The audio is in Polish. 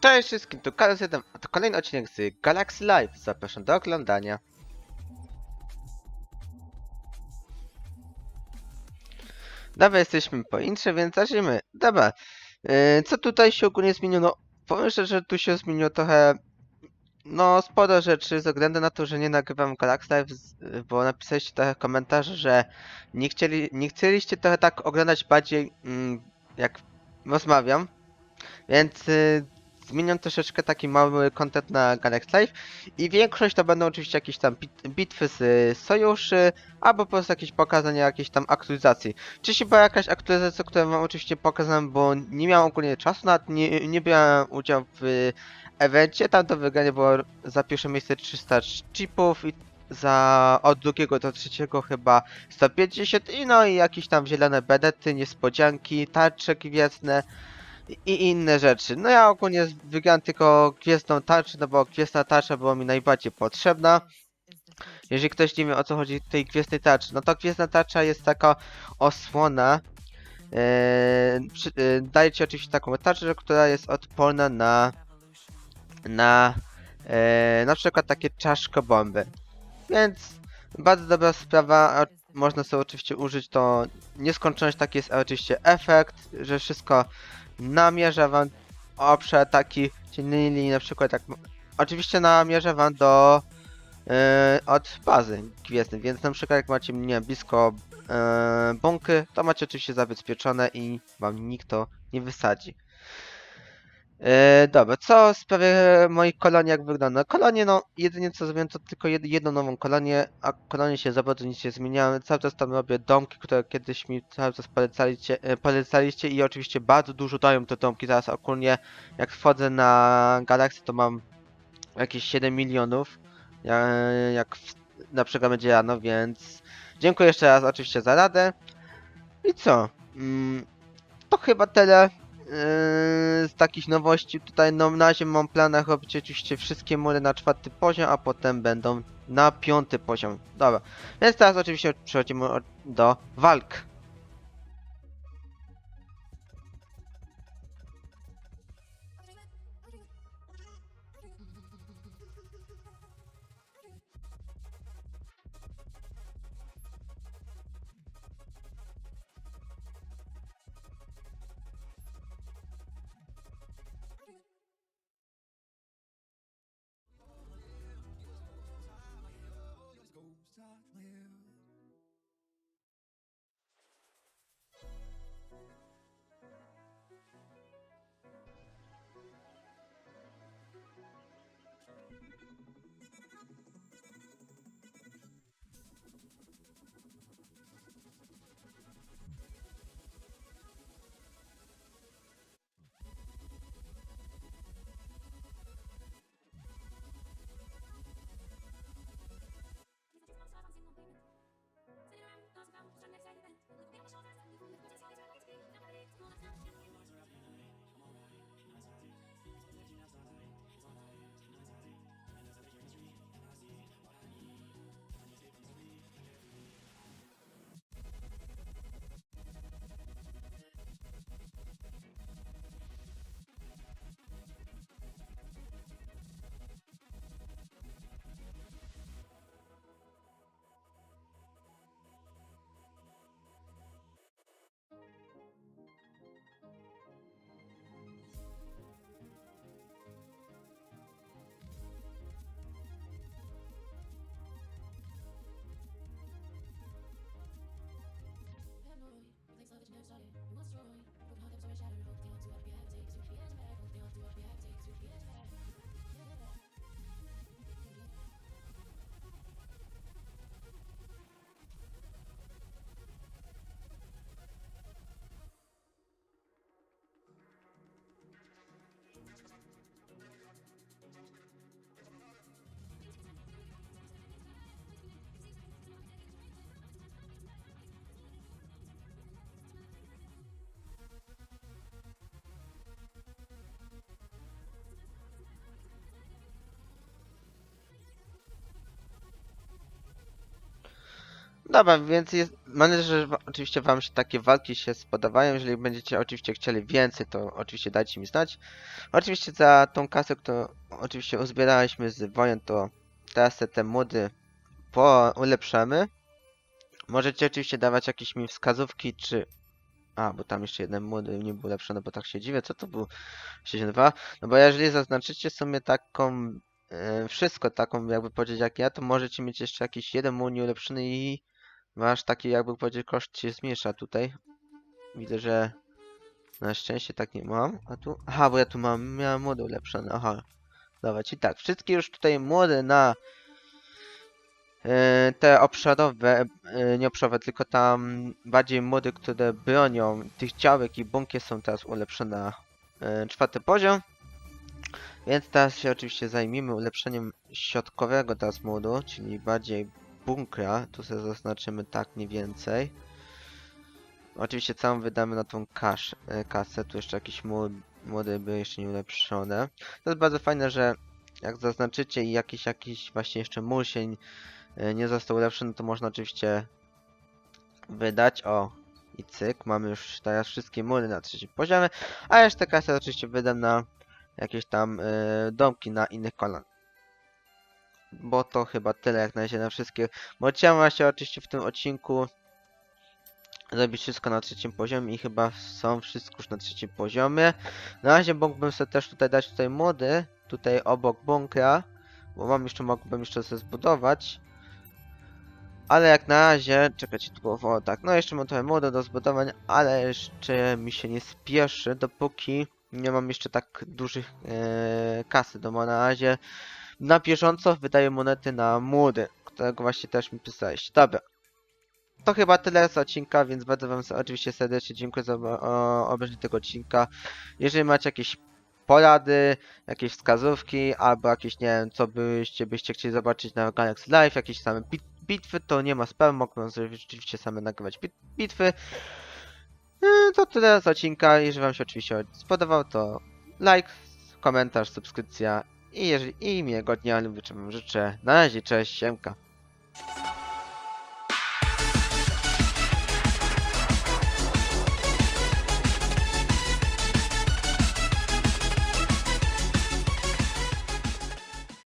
Cześć wszystkim, tu Karol 7, a to kolejny odcinek z Galaxy Live. Zapraszam do oglądania. Dobra, jesteśmy po intrze, więc zacznijmy. Dobra, yy, co tutaj się ogólnie zmieniono? Powiem szczerze, że tu się zmieniło trochę, no sporo rzeczy, ze względu na to, że nie nagrywam Galaxy Live, z- bo napisaliście trochę komentarze, że nie, chcieli, nie chcieliście trochę tak oglądać bardziej, mm, jak rozmawiam. Więc y, zmieniam troszeczkę taki mały content na Galaxy Live i większość to będą oczywiście jakieś tam bit bitwy z sojuszy, albo po prostu jakieś pokazania jakiejś tam aktualizacji. Wcześniej była jakaś aktualizacja, którą wam oczywiście pokazałem, bo nie miałem ogólnie czasu, nawet nie, nie brałem udziału w evencie, tam do wygrania było za pierwsze miejsce 300 chipów i za od drugiego do trzeciego chyba 150 i no i jakieś tam zielone bedety, niespodzianki, tarcze gwiezdne i- inne rzeczy. No ja ogólnie wygrałem tylko gwiezdną tarczę, no bo gwiezdna tarcza była mi najbardziej potrzebna. Jeżeli ktoś nie wie o co chodzi w tej gwiezdnej tarczy, no to gwiezdna tarcza jest taka osłona. Eee, przy, e, daje ci oczywiście taką tarczę, która jest odporna na na e, na przykład takie czaszkobomby. Więc bardzo dobra sprawa, można sobie oczywiście użyć to nieskończoność, taki jest oczywiście efekt, że wszystko namierza wam obszar taki ciennej linii, na przykład jak... Oczywiście namierza wam do... Yy, od bazy gwiezdnej, więc na przykład jak macie, nie blisko yy, to macie oczywiście zabezpieczone i wam nikt to nie wysadzi. Yy, dobra, co w sprawie moich kolonii jak wygląda? Kolonie, no, jedynie co zrobiłem to tylko jed jedną nową kolonię, a kolonie się za bardzo nic nie zmieniały. Cały czas tam robię domki, które kiedyś mi cały czas polecaliście, e, polecaliście i oczywiście bardzo dużo dają te domki. Teraz ogólnie jak wchodzę na Galaxy to mam jakieś 7 milionów, ja- jak w, na przykład będzie rano, więc dziękuję jeszcze raz oczywiście za radę. I co? Mm, to chyba tyle. Yy, z takich nowości tutaj no na razie mam planach robić oczywiście wszystkie mury na czwarty poziom, a potem będą na piąty poziom. Dobra, więc teraz oczywiście przechodzimy do walk. Dobra, więc jest, mam nadzieję, że oczywiście wam się takie walki się spodobają. Jeżeli będziecie oczywiście chcieli więcej, to oczywiście dajcie mi znać. Oczywiście za tą kasę, którą oczywiście uzbieraliśmy z wojen, to teraz te, mody ulepszamy. Możecie oczywiście dawać jakieś mi wskazówki, czy... A, bo tam jeszcze jeden młody nie był ulepszony, bo tak się dziwię, co to był 62? No bo jeżeli zaznaczycie sobie taką, e, wszystko taką, jakby powiedzieć jak ja, to możecie mieć jeszcze jakiś jeden młody nieulepszony i wasz taki, jakby powiedzieć, koszt się zmniejsza tutaj. Widzę, że na szczęście tak nie mam, a tu... Aha, bo ja tu mam, miałem młody ulepszony, aha. Dobra, czyli tak, wszystkie już tutaj młody na e, te obszarowe, e, nie obszarowe, tylko tam bardziej młody, które bronią tych działek i bunkier są teraz ulepszone na e, czwarty poziom. Więc teraz się oczywiście zajmiemy ulepszeniem środkowego teraz modu, czyli bardziej bunkra. Tu sobie zaznaczymy tak mniej więcej. Oczywiście całą wydamy na tą kasz, e, kasę, tu jeszcze jakieś młody były jeszcze nie ulepszone. To jest bardzo fajne, że jak zaznaczycie i jakiś, jakiś właśnie jeszcze n- e, nie został ulepszony, to można oczywiście wydać. O, i cyk, mamy już teraz wszystkie mury na trzecim poziomie, a resztę kasy oczywiście wydam na jakieś tam e, domki na innych kolan. Bo to chyba tyle jak na razie na wszystkie. Bo chciałem właśnie oczywiście w tym odcinku zrobić wszystko na trzecim poziomie i chyba są wszystko już na trzecim poziomie. Na razie mógłbym sobie też tutaj dać tutaj mody, tutaj obok bunkra, bo mam jeszcze, mógłbym jeszcze sobie zbudować. Ale jak na razie, czekajcie, tu było tak, no jeszcze mam trochę mody do zbudowań, ale jeszcze mi się nie spieszy, dopóki nie mam jeszcze tak dużych e, kasy, no bo na razie na bieżąco wydaję monety na młody, którego właśnie też mi pisałeś. Dobra. To chyba tyle z odcinka, więc bardzo wam oczywiście serdecznie dziękuję za obejrzenie tego odcinka. Jeżeli macie jakieś porady, jakieś wskazówki, albo jakieś, nie wiem, co byście, byście chcieli zobaczyć na Galaxy Live, jakieś same bit bitwy, to nie ma sprawy, mogą rzeczywiście same nagrywać bit bitwy. Yy, To tyle z odcinka, jeżeli wam się oczywiście spodobał, to like, komentarz, subskrypcja i, jeżeli, i miłego dnia lub wieczorem życzę. Na razie, cześć, siemka.